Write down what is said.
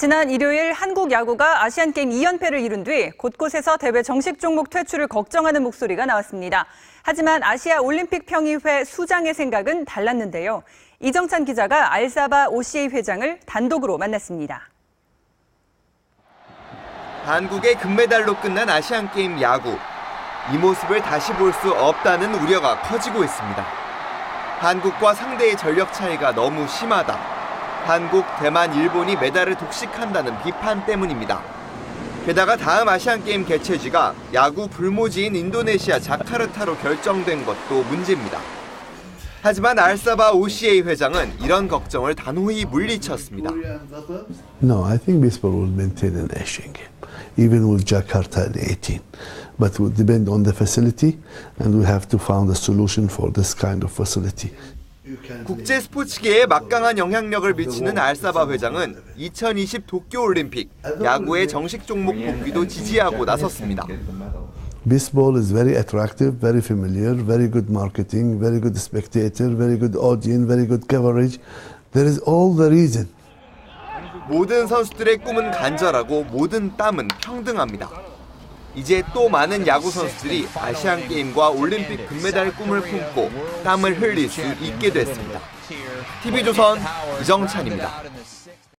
지난 일요일 한국 야구가 아시안 게임 2연패를 이룬 뒤 곳곳에서 대회 정식 종목 퇴출을 걱정하는 목소리가 나왔습니다. 하지만 아시아 올림픽 평의회 수장의 생각은 달랐는데요. 이정찬 기자가 알사바 OCA 회장을 단독으로 만났습니다. 한국의 금메달로 끝난 아시안 게임 야구. 이 모습을 다시 볼 수 없다는 우려가 커지고 있습니다. 한국과 상대의 전력 차이가 너무 심하다. 한국, 대만, 일본이 메달을 독식한다는 비판 때문입니다. 게다가 다음 아시안 게임 개최지가 야구 불모지인 인도네시아 자카르타로 결정된 것도 문제입니다. 하지만 알사바 OCA 회장은 이런 걱정을 단호히 물리쳤습니다. No, I think baseball will maintain an Asian game, even with Jakarta in 18. But it will depend on the facility, and we have to find a solution for this kind of facility. 국제 스포츠계에 막강한 영향력을 미치는 알사바 회장은 2020 도쿄올림픽 야구의 정식 종목 복귀도 지지하고 나섰습니다. Baseball is very attractive, very familiar, very good marketing, very good spectator, very good audience, very good coverage. There is all the reason. 모든 선수들의 꿈은 간절하고 모든 땀은 평등합니다. 이제 또 많은 야구 선수들이 아시안 게임과 올림픽 금메달 꿈을 품고 땀을 흘릴 수 있게 됐습니다. TV조선 이정찬입니다.